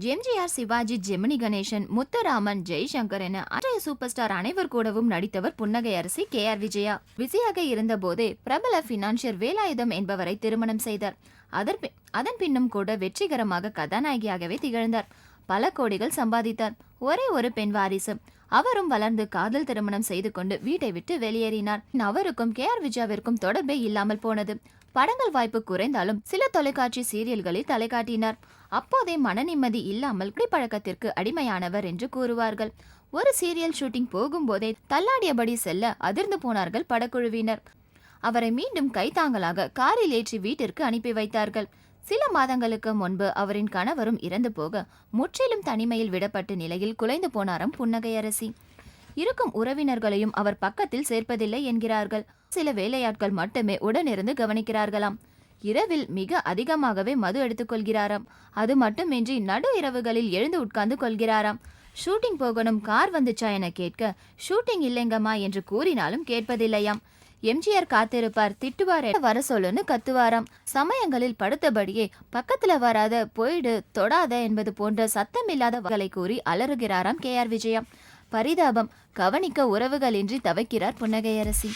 எம்ஜிஆர் சிவாஜி ஜெமினி கணேசன் முத்துராமன் ஜெய்சங்கர் என அன்றைய super star அனைவர் கூடவும் நடித்தவர் புன்னகை அரசி கே ஆர் விஜயா. பிஸியாக இருந்த போதே பிரபல பினான்சியர் வேலாயுதம் என்பவரை திருமணம் செய்தார். அதற்பி- அதன் பின்னும் கூட வெற்றிகரமாக கதாநாயகியாகவே திகழ்ந்தார். பல கோடிகள் சம்பாதித்தார். ஒரே ஒரு பெண் வாரிசு. அவரும் வளர்ந்து காதல் திருமணம் செய்து கொண்டு வீட்டை விட்டு வெளியேறினார். அவருக்கும் கே. ஆர். விஜயாவிற்கும் தொடர்பே இல்லாமல் போனது. படங்கள் வாய்ப்பு குறைந்தாலும் சில தொலைக்காட்சி சீரியல்களில் தலை காட்டினார் அப்போதே மன நிம்மதி இல்லாமல் குடிப்பழக்கத்திற்கு அடிமையானவர் என்று கூறுவார்கள். ஒரு சீரியல் ஷூட்டிங் போகும்போதே தள்ளாடியபடி செல்ல அதிர்ந்து போனார்கள் படக்குழுவினர். அவரை மீண்டும் கைத்தாங்கலாக காரில் ஏற்றி வீட்டிற்கு அனுப்பி வைத்தார்கள். சில மாதங்களுக்கு முன்பு அவரின் கணவரும் இறந்து போக முற்றிலும் தனிமையில் விடப்பட்ட நிலையில் குலைந்து போனாராம் புன்னகையரசி இருக்கும் உறவினர்களையும் அவர் பக்கத்தில் சேர்ப்பதில்லை என்கிறார்கள். சில வேலையாட்கள் மட்டுமே உடனிருந்து கவனிக்கிறார்களாம். இரவில் மிக அதிகமாகவே மது எடுத்துக்கொள்கிறாராம் அது மட்டுமின்றி நடு இரவுகளில் எழுந்து உட்கார்ந்து கொள்கிறாராம். ஷூட்டிங் போகணும் கார் வந்துச்சா என கேட்க ஷூட்டிங் இல்லைங்கம்மா என்று கூறினாலும் கேட்பதில்லையாம். எம்ஜிஆர் காத்திருப்பார் திட்டுவாரே வர சொல்லுன்னு கத்துவாராம். சமயங்களில் படுத்தபடியே பக்கத்துல வராத போயிடு தொடாத என்பது போன்ற சத்தமில்லாத வகளை கூறி அலறுகிறாராம் கே ஆர் விஜயம். பரிதாபம் கவனிக்க உறவுகளின்றி தவிக்கிறார் புன்னகையரசி.